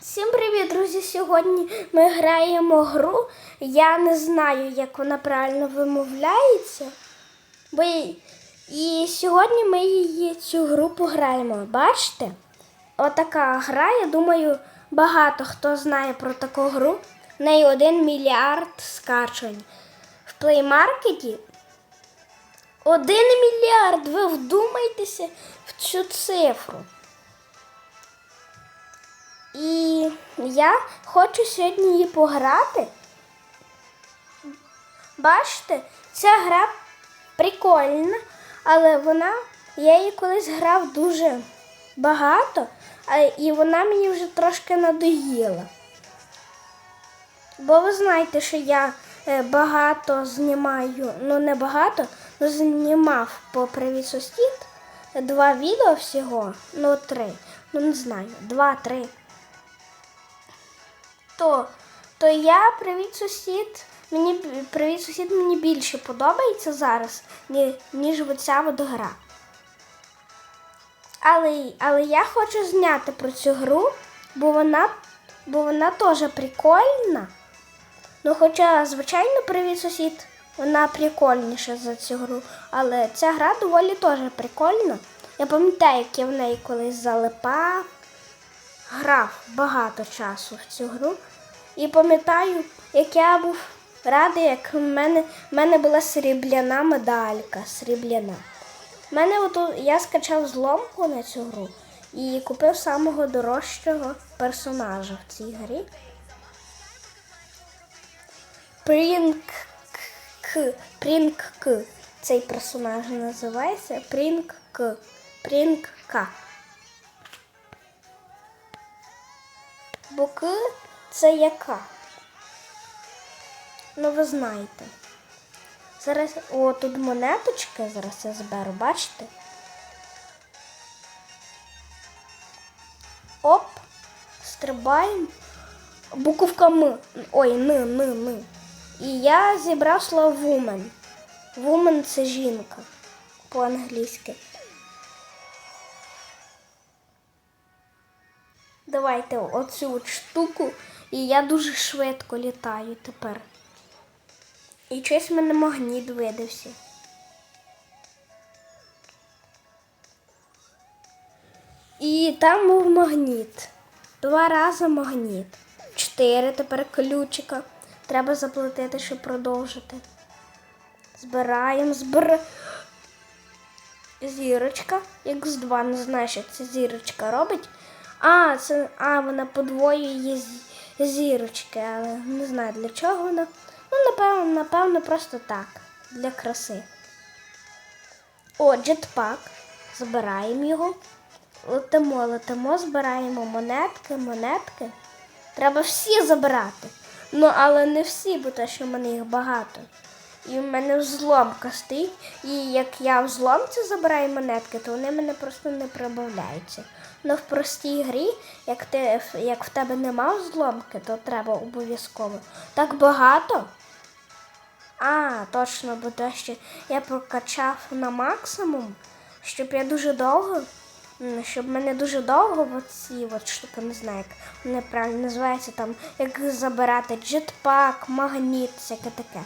Всім привіт, друзі! Сьогодні ми граємо гру. Я не знаю, як вона правильно вимовляється. Бо і- сьогодні ми її цю гру пограємо. Бачите? Отака гра, я думаю, багато хто знає про таку гру. В неї один мільярд скачувань. В плеймаркеті один мільярд. Ви вдумайтеся в цю цифру. І я хочу сьогодні її пограти. Бачите, ця гра прикольна, але вона, я її колись грав дуже багато, і вона мені вже трошки надоїла. Бо ви знаєте, що я е, багато знімаю, ну не багато, але знімав по привіт сусід два відео всього, ну три, ну не знаю, два-три то, то я привіт сусід. Мені привіт сусід мені більше подобається зараз, ні- ніж оця от гра. Але, але я хочу зняти про цю гру, бо вона, бо вона теж прикольна. Ну, хоча, звичайно, привіт сусід, вона прикольніша за цю гру. Але ця гра доволі теж прикольна. Я пам'ятаю, як я в неї колись залипав грав багато часу в цю гру. І пам'ятаю, як я був радий, як в мене, в мене була срібляна медалька. Срібляна. Мене ото, я скачав зломку на цю гру і купив самого дорожчого персонажа в цій грі. Прінк. Прінк К. Цей персонаж називається Прінк К. Прінк К. Бо К це яка? Ну, ви знаєте. Зараз, о, тут монеточки, зараз я зберу, бачите? Оп, стрибаємо. Буковка М. Ой, Н, Н, Н. І я зібрав слово woman. Woman це жінка по-англійськи. Давайте оцю от штуку, і я дуже швидко літаю тепер. І щось в мене магніт видався. І там був магніт. Два рази магніт. Чотири тепер ключика. Треба заплатити, щоб продовжити. Збираємо, збираємо. Зірочка. X2, не знаю, що ця зірочка робить. А, це, а, вона подвоює зірочки, але не знаю для чого вона. Ну, напевно, напевно, просто так. Для краси. О, джетпак. Збираємо його. Летимо, летимо, збираємо монетки, монетки. Треба всі забирати. Ну, але не всі, бо те, що в мене їх багато. І в мене взломка стоїть. І як я в зломці забираю монетки, то вони мене просто не прибавляються. Ну в простій грі, як ти як в тебе нема взломки, то треба обов'язково. Так багато. А, точно, бо те, я прокачав на максимум, щоб я дуже довго, щоб мене дуже довго оці от штуки, не знаю, як вони правильно називаються, там, як забирати джетпак, магніт, всяке таке.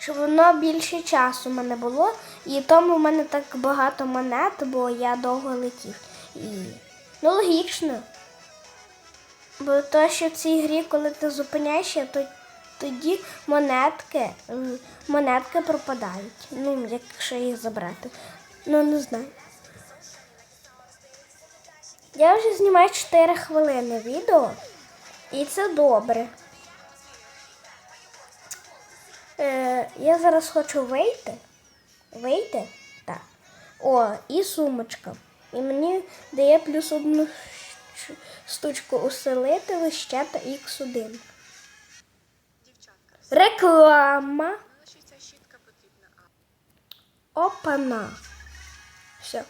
Щоб воно більше часу в мене було, і тому в мене так багато монет, бо я довго летів. І... Ну, логічно. Бо то, що в цій грі, коли ти зупиняєшся, то тоді монетки, е, монетки пропадають. Ну, якщо їх забрати. Ну, не знаю. Я вже знімаю 4 хвилини відео, і це добре. Е, я зараз хочу вийти. Вийти? Так. О, і сумочка. І мені дає плюс одну штучку усилити ще та Х1. Реклама. Опана. Все.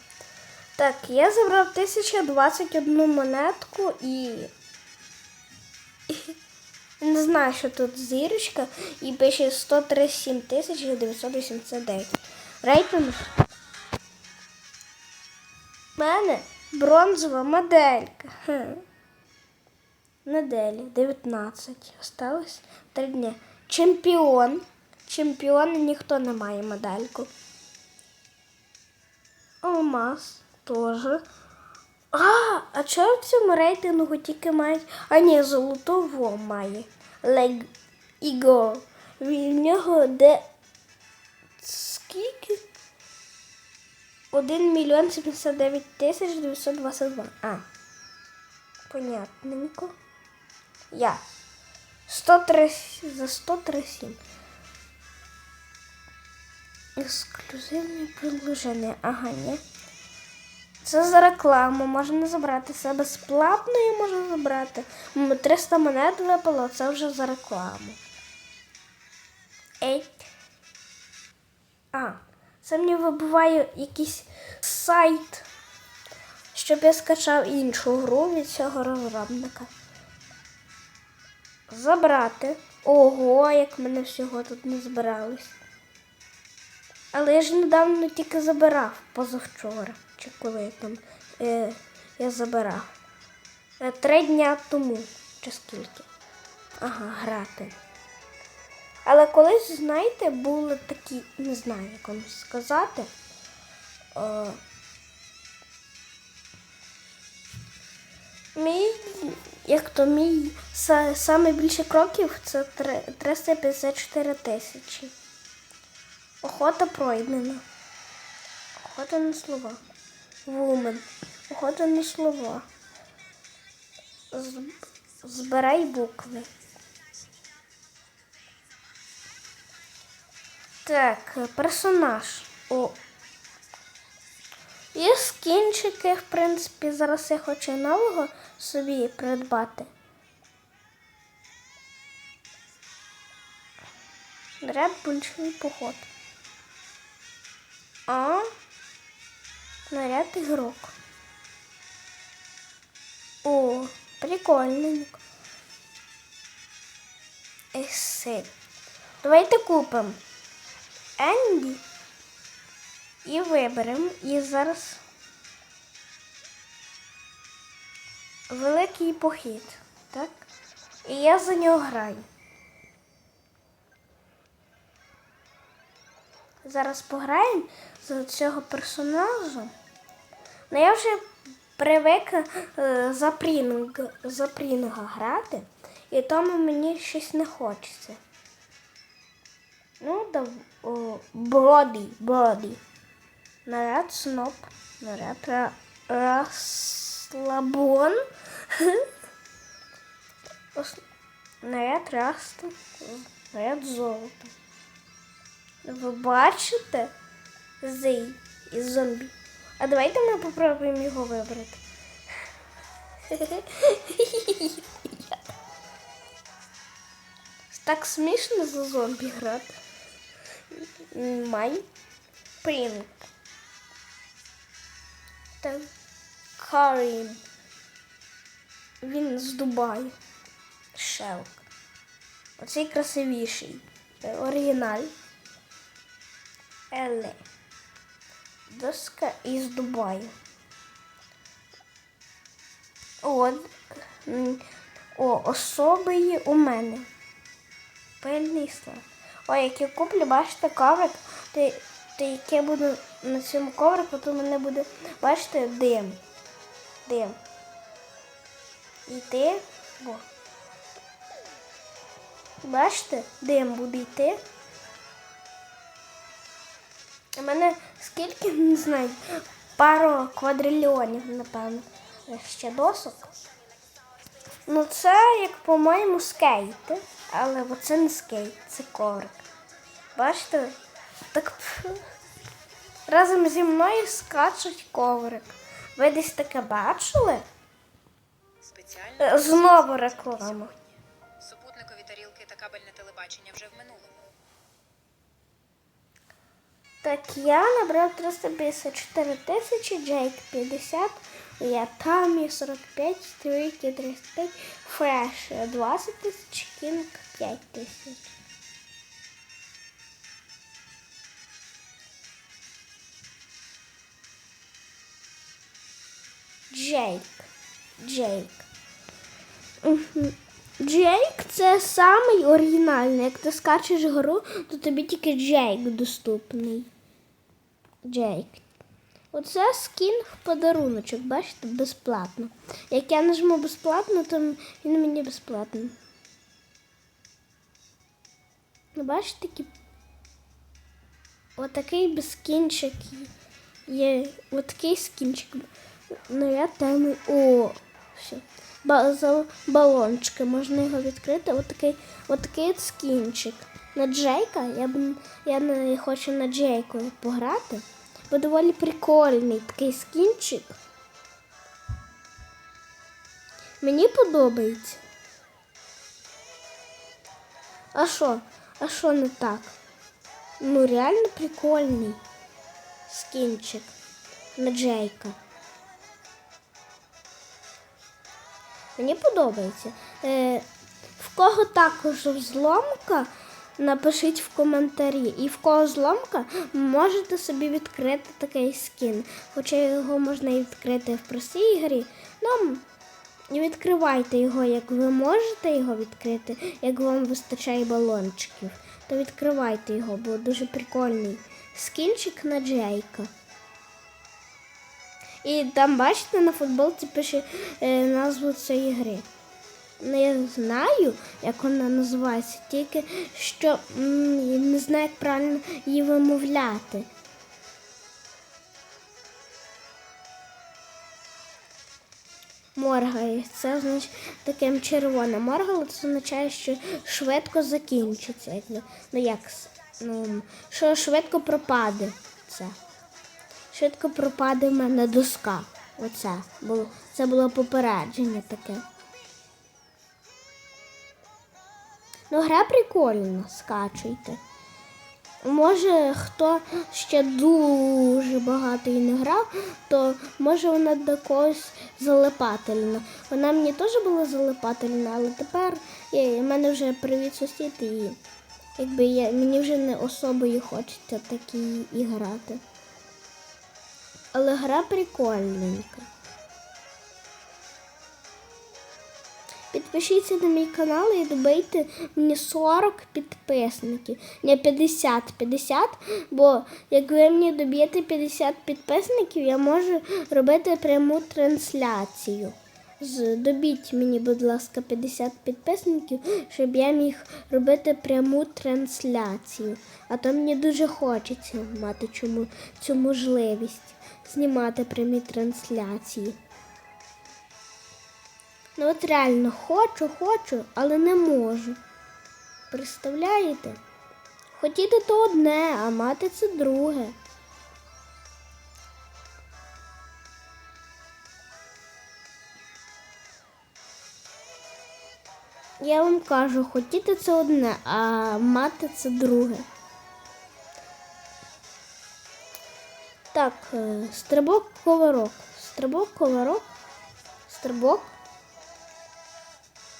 Так, я забрав 1021 монетку і. Не знаю, що тут зірочка і пише 137 989. Рейтинг. У мене бронзова моделька. Неділі, 19. Осталось 3 дні. Чемпіон. Чемпіон ніхто не має медальку. Алмаз теж. А, а чого в цьому рейтингу тільки мають. А ні, золотого має. Лег Ігор. В нього де. Скільки? 1 мільйон 79 тисяч 922. А. Понятненько. Я. 103, за 137. Ексклюзивне предложення. Ага, ні. Це за рекламу. Можна забрати. Це безплатно і можна забрати. 300 монет випало, це вже за рекламу. Ей. А, це мені вибиває якийсь сайт, щоб я скачав іншу гру від цього розробника. Забрати. Ого, як мене всього тут не збиралось. Але я ж недавно тільки забирав позавчора, чи коли там е, я забирав. Е, три дня тому, чи скільки. Ага, грати. Але колись, знаєте, були такі, не знаю, як вам сказати. Е, мій, як то мій са, саме більше кроків це 354 тисячі. Охота пройдена. Охота на слова. Вумен. Охота на слова. Збирай букви. Так, персонаж. О. Є скінчики, в принципі, зараз я хочу нового собі придбати. Наряд большой поход. А? Наряд игрок. О, прикольненько. Есе. Давайте купимо Енді і виберемо. І зараз великий похід. Так? І я за нього граю. Зараз пограємо за цього персонажа. Ну я вже привик е, за Прінг, за Прінга грати, і тому мені щось не хочеться. Ну, да, Броді, Броді. Наряд сноп, наряд ра, расслабон. Наряд раста, наряд золота. Ви бачите зей із зомбі? А давайте ми попробуємо його вибрати. Так смішно за зомбі грати. Май Принт. Так. Карін. Він з Дубаю. Шелк. Оцей красивіший. Оригіналь. Еле. Доска із Дубаю. От. О, особи є у мене. Пильний склад. Ой, як я куплю, бачите, коврик, то, то як я буду на цьому коврику, то мене буде, бачите, дим. Дим. Йти. О. Бачите, дим буде йти. У мене скільки, не знаю, пару квадрильйонів, напевно, ще досок. Ну, це, як по-моєму, скейти, але це не скейт, це коврик. Бачите? Так разом зі мною скачуть коврик. Ви десь таке бачили? Спеціально Е, Знову реклама. супутникові тарілки та кабельне телебачення вже в минулому. Так, я набрав 354 тисячі, Джейк 50, я Тамі 45, Стрійки 35, Фреш 20 тисяч, Кінг 5 тисяч. Джейк. Джейк. Джейк це самий оригінальний. Як ти скачеш гру, то тобі тільки Джейк доступний. Джейк. Оце скін в подаруночок, бачите, безплатно. Як я нажму безплатно, то він мені безплатний. Ну, бачите, такі. Отакий безкінчик є. Отакий скінчик. Ну я темний. О, все. Ба- балончики, можна його відкрити. Отакий, от скінчик. На Джейка, я б я не хочу на Джейку пограти. Бо доволі прикольний такий скінчик. Мені подобається. А що? А що не так? Ну, реально прикольний скінчик на Джейка. Мені подобається. Е, в кого також взломка, напишіть в коментарі. І в кого зломка, можете собі відкрити такий скін. Хоча його можна і відкрити в простій грі. Ну, відкривайте його, як ви можете його відкрити, як вам вистачає балончиків. То відкривайте його, бо дуже прикольний. Скінчик на Джейка. І там, бачите, на футболці пише е, назву цієї гри. Ну, я знаю, як вона називається, тільки що не знаю, як правильно її вимовляти. Моргає. Це значить таким червоним. Моргало це означає, що швидко закінчиться. Ну як? Ну, що швидко пропаде це. Швидко пропаде в мене доска. Оце було. Це було попередження таке. Ну, гра прикольна, скачуйте. Може, хто ще дуже багато і не грав, то може вона до когось залипательна. Вона мені теж була залипательна, але тепер в мене вже привіт сусід і якби я, мені вже не особою хочеться такі і грати. Але гра прикольненька. Підпишіться на мій канал і добийте мені 40 підписників. Не 50, 50, бо як ви мені доб'єте 50 підписників, я можу робити пряму трансляцію. Добіть мені, будь ласка, 50 підписників, щоб я міг робити пряму трансляцію. А то мені дуже хочеться мати цю можливість знімати прямі трансляції. Ну от реально хочу, хочу, але не можу. Представляєте? Хотіти то одне, а мати це друге. Я вам кажу, хотіти це одне, а мати це друге. Так, е, стрибок коварок. Стрибок коварок. Стрибок.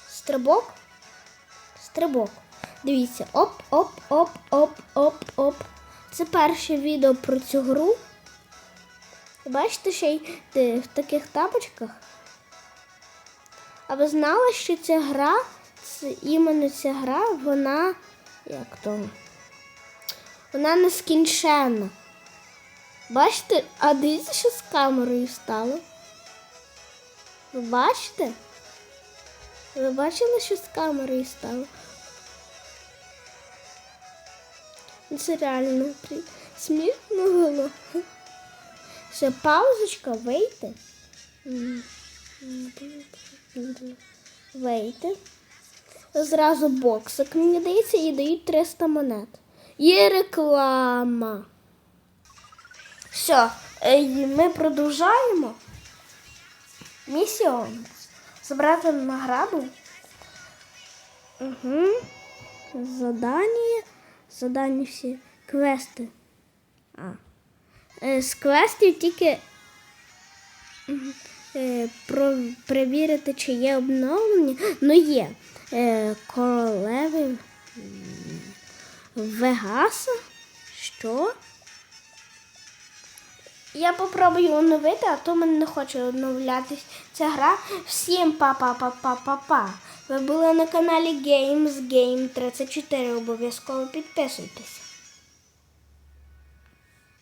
Стрибок. Стрибок. Дивіться, оп, оп, оп, оп, оп, оп. Це перше відео про цю гру. Бачите, ще й в таких тапочках. А ви знали, що ця гра, це іменно ця гра, вона. Як то? Вона нескінченна. Бачите, а дивіться, що з камерою стало? Ви бачите? Ви бачили, що з камерою стало? Це реально смішно було. Ще паузочка, вийти. Вийти. Зразу боксик, мені дається, і дають 300 монет. Є реклама. Все, ми продовжаємо. Місію забрати награду. Угу. Задання. Задання всі. Квести. А. Е, з квестів тільки е, про, перевірити, чи є обновлення. Ну є. Е, королеви Вегаса. Що? Я попробую оновити, а то мене не хоче оновлятись. Ця гра. Всім па-па-па-па-па-па. Ви були на каналі Games Game 34. Обов'язково підписуйтесь.